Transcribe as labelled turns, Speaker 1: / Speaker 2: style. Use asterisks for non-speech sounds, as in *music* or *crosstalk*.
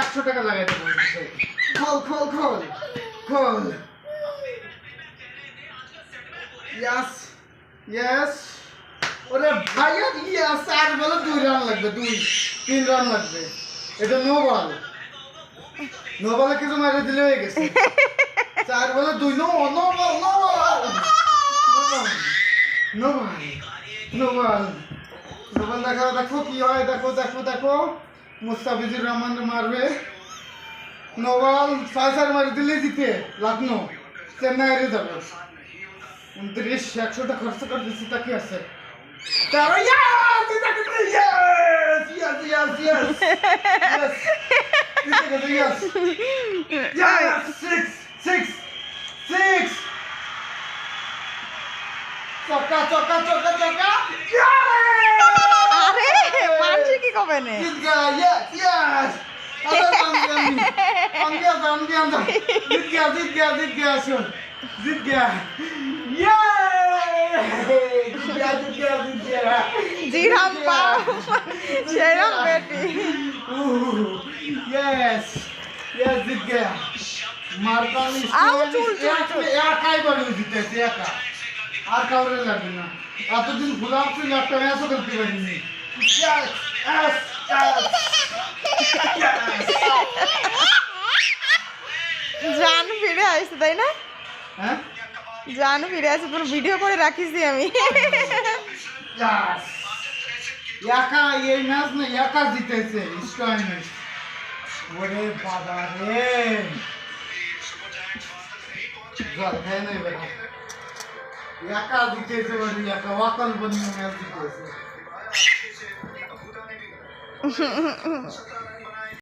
Speaker 1: একশো টাকা লাগাই দেবো। দুই রান লাগবে, দুই, তিন রান লাগবে। এটা নো বল নো বলে কিছু মারে দিলে হয়ে গেছে। চার বলে দুই no no ball no ball no ball no ball no ball দেখো দেখো কি হয়, দেখো দেখো দেখো। মুস্তাফিজুর রহমান মারবে। নোবাল ছয় মারি দিলে জিতে, লাখনো। চেন্নাই হেরে যাবে উনত্রিশ, একশোটা খরচ করে দিচ্ছি আছে? সিক্স সিক্স সিক্স চকা চকা চকা চকা
Speaker 2: হবে না
Speaker 1: Good guy, yes, yes. *laughs* I'm the other, I'm the other. Good girl, good girl, good girl, sure. Good girl.
Speaker 2: জিরাম পাও সেরাম বেটি
Speaker 1: ইয়েস ইয়েস জিত গয়া মারকানি
Speaker 2: আউ চুল চুল
Speaker 1: একাই বলে দিতেছে একা। আর কাউরে লাগবে না। এতদিন ফুলাপ তুই ল্যাপটপে আসো খেলতে পারিনি। Yes yes.
Speaker 2: জান ফিরে আসছে তাই না?
Speaker 1: হ্যাঁ?
Speaker 2: জান ফিরে আসছে পুরো ভিডিও করে রাখিছি আমি।
Speaker 1: একা এই ম্যাচ না একা জিতেছে স্টয়নিস ওরে বাবা রে। জল খায় নাই বেটা একা জিতেছে ওরে একা ওয়াকল বনি ম্যাচ জিতেছে। 嗯哼嗯哼嗯哼